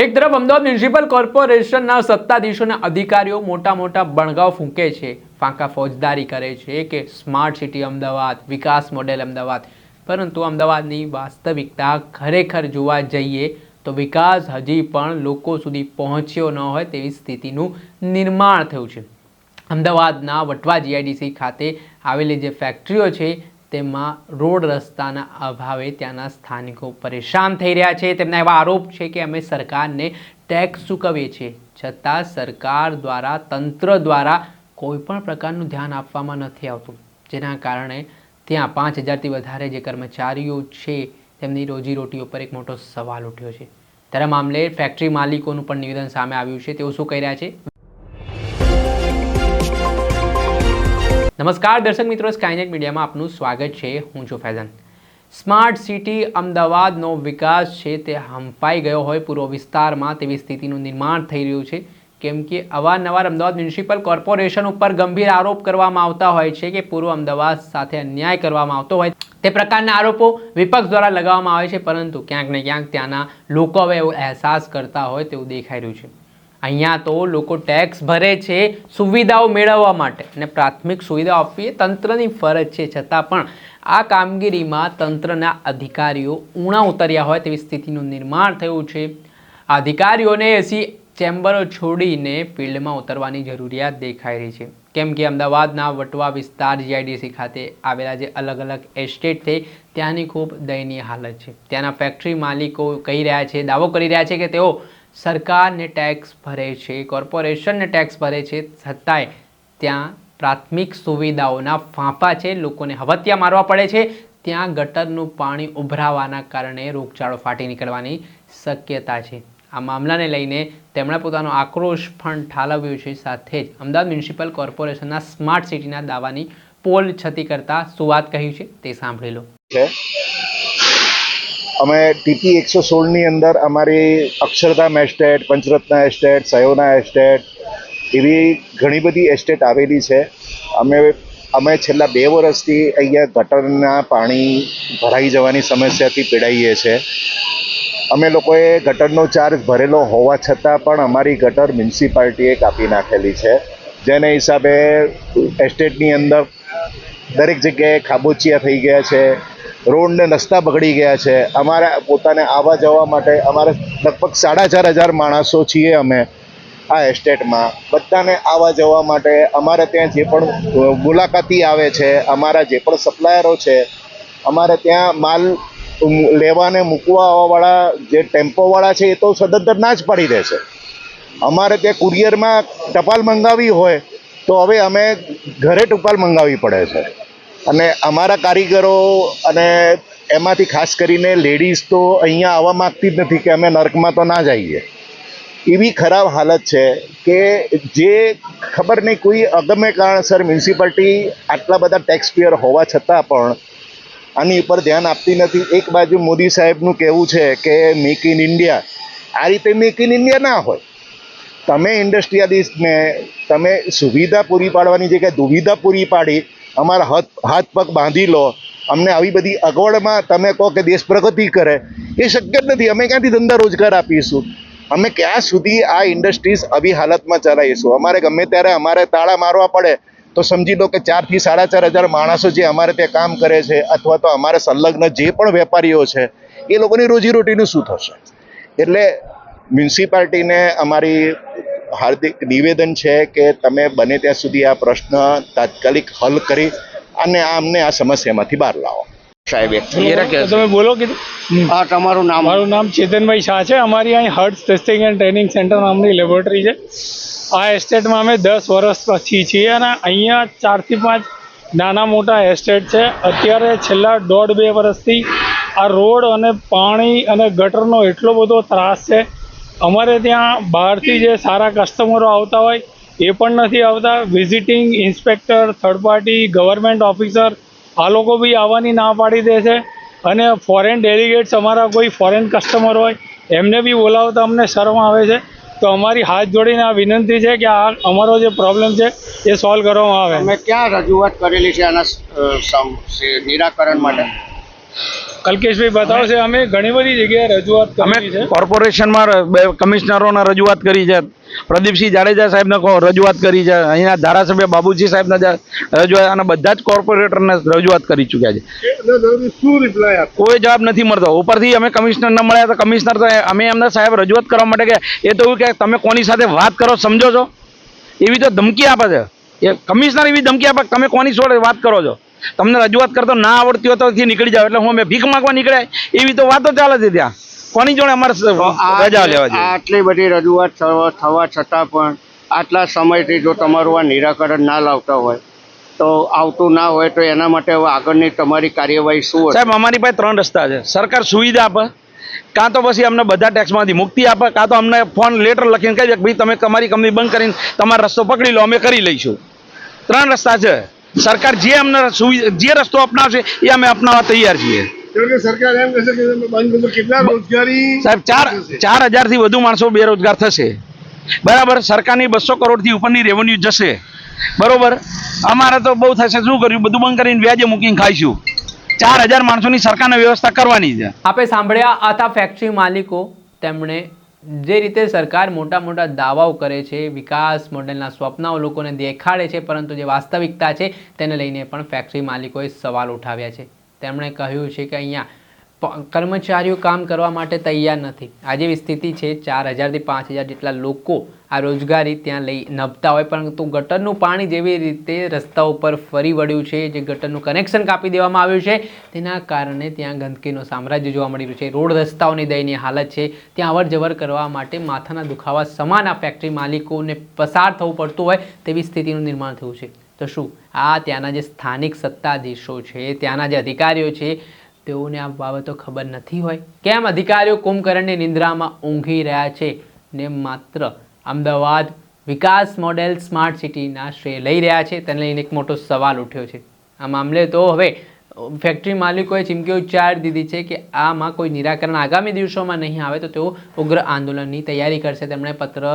એક તરફ અમદાવાદ મ્યુનિસિપલ કોર્પોરેશનના સત્તાધીશોના અધિકારીઓ મોટા મોટા બણગાવ ફૂંકે છે, ફાંકા ફોજદારી કરે છે, કે સ્માર્ટ સિટી અમદાવાદ, વિકાસ મોડેલ અમદાવાદ. પરંતુ અમદાવાદની વાસ્તવિકતા ખરેખર જોવા જઈએ તો વિકાસ હજી પણ લોકો સુધી પહોંચ્યો ન હોય તેવી સ્થિતિનું નિર્માણ થયું છે. અમદાવાદના વટવા જીઆઈડીસી ખાતે આવેલી જે ફેક્ટરીઓ છે તેમાં રોડ રસ્તાના અભાવે ત્યાંના સ્થાનિકો પરેશાન થઈ રહ્યા છે. તેમના એવા આરોપ છે કે અમે સરકારને ટેક્સ ચૂકવીએ છીએ. છતાં સરકાર દ્વારા, તંત્ર દ્વારા કોઈ પણ પ્રકારનું ધ્યાન આપવામાં નથી આવતું. જેના કારણે ત્યાં પાંચ હજારથી વધારે જે કર્મચારીઓ છે, તેમની રોજીરોટી ઉપર એક મોટો સવાલ ઉઠ્યો છે. ત્યારે મામલે ફેક્ટરી માલિકોનું પણ નિવેદન સામે આવ્યું છે. તેઓ શું કહી રહ્યા છે? નમસ્કાર દર્શક મિત્રો સ્કાયનેટ મીડિયામાં આપનું સ્વાગત છે. હું છું ફૈઝાન. સ્માર્ટ સિટી અમદાવાદનો વિકાસ છે તે હંપાઈ ગયો હોય પૂર્વ વિસ્તારમાં તેવી સ્થિતિનું નિર્માણ થઈ રહ્યું છે. કેમ કે અવારનવાર અમદાવાદ મ્યુનિસિપલ કોર્પોરેશન ઉપર ગંભીર આરોપ કરવામાં આવતા હોય છે કે પૂર્વ અમદાવાદ સાથે અન્યાય કરવામાં આવતો હોય. તે પ્રકારના આરોપો વિપક્ષ દ્વારા લગાવવામાં આવે છે, પરંતુ ક્યાંક ને ક્યાંક ત્યાંના લોકો હવે એવો અહેસાસ કરતા હોય તેવું દેખાઈ રહ્યું છે. અહીંયા તો લોકો ટેક્સ ભરે છે સુવિધાઓ મેળવવા માટે. અને પ્રાથમિક સુવિધાઓ આપવી એ તંત્રની ફરજ છે. છતાં પણ આ કામગીરીમાં તંત્રના અધિકારીઓ ઊણા ઉતર્યા હોય તેવી સ્થિતિનું નિર્માણ થયું છે. અધિકારીઓને એસી ચેમ્બરો છોડીને ફિલ્ડમાં ઉતરવાની જરૂરિયાત દેખાઈ રહી છે. કેમ કે અમદાવાદના વટવા વિસ્તાર જીઆઈડીસી ખાતે આવેલા જે અલગ અલગ એસ્ટેટ છે, ત્યાંની ખૂબ દયનીય હાલત છે. ત્યાંના ફેક્ટરી માલિકો કહી રહ્યા છે, દાવો કરી રહ્યા છે કે તેઓ સરકારને ટેક્સ ભરે છે કોર્પોરેશનને ટેક્સ ભરે છે, છતાંય ત્યાં પ્રાથમિક સુવિધાઓના ફાંફા છે, લોકોને હવત્યા મારવા પડે છે, ત્યાં ગટરનું પાણી ઉભરાવાના કારણે રોગચાળો ફાટી નીકળવાની શક્યતા છે. આ મામલાને લઈને તેમણે પોતાનો આક્રોશ પણ ઠાલવ્યો છે, સાથે જ અમદાવાદ મ્યુનિસિપલ કોર્પોરેશનના સ્માર્ટ સિટીના દાવાની પોલ છતી કરતા શું વાત કહ્યું છે તે સાંભળી લો. અમે ટીપી એકસો સોળની અંદર અમારી Akshardham estate Panchratna estate, Sayona estate એવી ઘણી બધી એસ્ટેટ આવેલી છે. અમે અમે છેલ્લા બે વર્ષથી અહીંયા ગટરના પાણી ભરાઈ જવાની સમસ્યાથી પીડાઈએ છીએ અમે લોકોએ ગટરનો ચાર્જ ભરેલો હોવા છતાં પણ અમારી ગટર મ્યુનિસિપાલિટીએ કાપી નાખેલી છે. જેને હિસાબે એસ્ટેટની અંદર દરેક જગ્યાએ ખાબોચિયા થઈ ગયા છે. રોડને રસ્તા બગડી ગયા છે. અમારા પોતાને આવવા જવા માટે અમારે લગભગ સાડા ચાર હજાર માણસો છીએ અમે આ એસ્ટેટમાં. બધાને આવવા જવા માટે અમારે ત્યાં જે પણ મુલાકાતી આવે છે, અમારા જે પણ સપ્લાયરો છે, અમારે ત્યાં માલ લેવાને મૂકવા આવવાવાળા જે ટેમ્પોવાળા છે એ તો સદંતર ના જ પાડી દે છે. અમારે ત્યાં કુરિયરમાં ટપાલ મંગાવી હોય તો હવે અમે ઘરે ટપાલ મંગાવવી પડે છે. અને અમારા કારીગરો અને એમાંથી ખાસ કરીને લેડીઝ તો અહીંયા આવવા માગતી જ નથી કે અમે નર્કમાં તો ના જઈએ. એવી ખરાબ હાલત છે કે જે ખબર નહીં કોઈ અગમ્ય કારણસર મ્યુનિસિપાલિટી આટલા બધા ટેક્સ પેયર હોવા છતાં પણ આની ઉપર ધ્યાન આપતી નથી. એક બાજુ મોદી સાહેબનું કહેવું છે કે મેક ઇન ઇન્ડિયા આ રીતે મેક ઇન ઇન્ડિયા ના હોય. તમે ઇન્ડસ્ટ્રીયાલિસ્ટને તમે સુવિધા પૂરી પાડવાની જગ્યાએ દુવિધા પૂરી પાડી અમારા હાથ હાથ પગ બાંધી લો. અમને આવી બધી અગવડમાં તમે કહો કે દેશ પ્રગતિ કરે, એ શક્ય જ નથી. અમે ક્યાંથી ધંધા રોજગાર આપીશું? અમે ક્યાં સુધી આ ઇન્ડસ્ટ્રીઝ આવી હાલતમાં ચલાવીશું? અમારે ગમે ત્યારે અમારે તાળા મારવા પડે, તો સમજી લો કે ચારથી સાડા ચાર હજાર માણસો જે અમારે ત્યાં કામ કરે છે, અથવા તો અમારે સંલગ્ન જે પણ વેપારીઓ છે, એ લોકોની રોજીરોટીનું શું થશે? એટલે મ્યુનિસિપાલિટીને અમારી હાર્દિક નિવેદન છે કે તમે બને ત્યાં સુધી આ પ્રશ્ન તાત્કાલિક હલ કરી અને અમને આ સમસ્યામાંથી બહાર લાવો. સાહેબ તમે બોલો કીધું હા તમારું નામ? મારું નામ ચેતનભાઈ શાહ છે. અમારી અહીં Hertz testing and training centre નામની લેબોરેટરી છે. આ એસ્ટેટમાં અમે દસ વર્ષ પછી છીએ અને અહીંયા ચારથી પાંચ નાના મોટા એસ્ટેટ છે. અત્યારે છેલ્લા દોઢ બે વર્ષથી આ રોડ અને પાણી અને ગટરનો એટલો બધો ત્રાસ છે અમારે ત્યાં બહારથી જે સારા કસ્ટમરો આવતા હોય, એ પણ નથી આવતા. Visiting inspector third party government officer આ લોકો બી આવવાની ના પાડી દે છે. અને ફોરેન ડેલિગેટ્સ અમારા કોઈ ફોરેન કસ્ટમર હોય, એમને બી બોલાવતા અમને શરમ આવે છે. તો અમારી હાથ જોડીને આ વિનંતી છે કે આ અમારો જે પ્રોબ્લેમ છે, એ સોલ્વ કરવામાં આવે. મેં ક્યાં રજૂઆત કરેલી છે આના નિરાકરણ માટે? કલ્કેશભાઈ બતાવશે અમે ઘણી બધી જગ્યાએ રજૂઆત અમે છે. કોર્પોરેશનમાં કમિશનરોને રજૂઆત કરી છે. પ્રદીપસિંહ જાડેજા સાહેબને રજૂઆત કરી છે. અહીંના ધારાસભ્ય બાબુજી સાહેબને રજૂઆત અને બધા જ કોર્પોરેટરને રજૂઆત કરી ચૂક્યા છે. શું રિપ્લાય કોઈ જવાબ નથી મળતો. ઉપરથી અમે કમિશનરને મળ્યા તો કમિશનર અમે એમના સાહેબ રજૂઆત કરવા માટે કે એ તો કે તમે કોની સાથે વાત કરો સમજો છો? એવી તો ધમકી આપે છે. એ કમિશનર એવી ધમકી આપે તમે કોની જોડે વાત કરો છો? તમને રજૂઆત કરતો ના આવડતી હોય તો નીકળી જાવ એટલે હું અમે ભીખ માંગવા નીકળ્યા. એવી તો વાતો ચાલે છે ત્યાં. કોની જોડે અમારે રજા લેવા જોઈએ આટલી બધી રજૂઆત થવા છતાં પણ આટલા સમયથી જો તમારું આ નિરાકરણ ના લાવતા હોય તો આવતું ના હોય તો એના માટે હવે આગળની તમારી કાર્યવાહી શું સાહેબ અમારી પાસે ત્રણ રસ્તા છે. સરકાર સુવિધા આપે. કાં તો પછી અમને બધા ટેક્સમાંથી મુક્તિ આપે કાં તો અમને ફોન લેટર લખીને કહી દે કે ભાઈ તમે તમારી કંપની બંધ કરીને તમારો રસ્તો પકડી લો અમે કરી લઈશું. ત્રણ રસ્તા છે. સરકાર જે અમને જે રસ્તો અપનાવશે એ અમે અપનાવવા તૈયાર છીએ. સાહેબ ચાર ચાર હજારથી વધુ માણસો બેરોજગાર થશે. બરાબર સરકારની બસો કરોડથી ઉપરની રેવન્યુ જશે. બરોબર? અમારે તો બહુ થશે. શું કર્યું? બધું બંધ કરીને વ્યાજે મૂકીને ખાઈશું. ચાર હજાર માણસોની સરકારને વ્યવસ્થા કરવાની છે. આપે સાંભળ્યા હતા ફેક્ટરી માલિકો તેમણે જે રીતે સરકાર મોટા મોટા દાવાઓ કરે છે, વિકાસ મોડેલના સ્વપ્નાઓ લોકોને દેખાડે છે, પરંતુ જે વાસ્તવિકતા છે, તેને લઈને પણ ફેક્ટરી માલિકોએ સવાલ ઉઠાવ્યા છે. તેમણે કહ્યું છે કે અહીંયા કર્મચારીઓ કામ કરવા માટે તૈયાર નથી. આજે જેવી સ્થિતિ છે, ચાર હજારથી પાંચ હજાર જેટલા લોકો આ રોજગારી ત્યાં લઈ નભતા હોય, પરંતુ ગટરનું પાણી જેવી રીતે રસ્તા ઉપર ફરી વળ્યું છે, જે ગટરનું કનેક્શન કાપી દેવામાં આવ્યું છે, તેના કારણે ત્યાં ગંદકીનું સામ્રાજ્ય જોવા મળી રહ્યું છે. રોડ રસ્તાઓની દયનીય હાલત છે, ત્યાં અવર જવર કરવા માટે માથાના દુખાવા સમાન આ ફેક્ટરી માલિકોને પસાર થવું પડતું હોય, તેવી સ્થિતિનું નિર્માણ થયું છે. તો શું? આ ત્યાંના જે સ્થાનિક સત્તાધીશો છે, ત્યાંના જે અધિકારીઓ છે તેઓને આ બાબતો ખબર નથી હોય. કેમ અધિકારીઓ કુંભકર્ણની નિંદ્રામાં ઊંઘી રહ્યા છે ને માત્ર અમદાવાદ વિકાસ મોડેલ સ્માર્ટ સિટીના શ્રેય લઈ રહ્યા છે? તેને લઈને એક મોટો સવાલ ઉઠ્યો છે. આ મામલે તો હવે ફેક્ટરી માલિકોએ ચીમકી ઉચ્ચારી દીધી છે કે આમાં કોઈ નિરાકરણ આગામી દિવસોમાં નહીં આવે તો તેઓ ઉગ્ર આંદોલનની તૈયારી કરશે. તેમણે પત્ર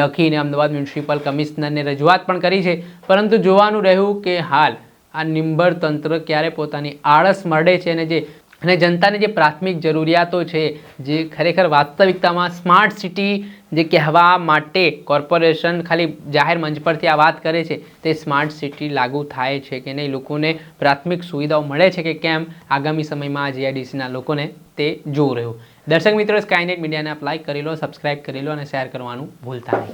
લખીને અમદાવાદ મ્યુનિસિપલ કમિશનરને રજૂઆત પણ કરી છે. પરંતુ જોવાનું રહ્યું કે હાલ આ નિંબર તંત્ર ક્યારે પોતાની આળસ મળે છે અને જે અને જનતાની જે પ્રાથમિક જરૂરિયાતો છે, જે ખરેખર વાસ્તવિકતામાં સ્માર્ટ સિટી જે કહેવા માટે કોર્પોરેશન ખાલી જાહેર મંચ પરથી આ વાત કરે છે, તે સ્માર્ટ સિટી લાગુ થાય છે કે નહીં? લોકોને પ્રાથમિક સુવિધાઓ મળે છે કે કેમ? આગામી સમયમાં આ જીઆઈડીસીના લોકોને તે જોવું રહ્યું. દર્શક મિત્રો સ્કાયનેટ મીડિયાને આપ લાઇક કરી લો સબસ્ક્રાઇબ કરી લો અને શેર કરવાનું ભૂલતા નહીં.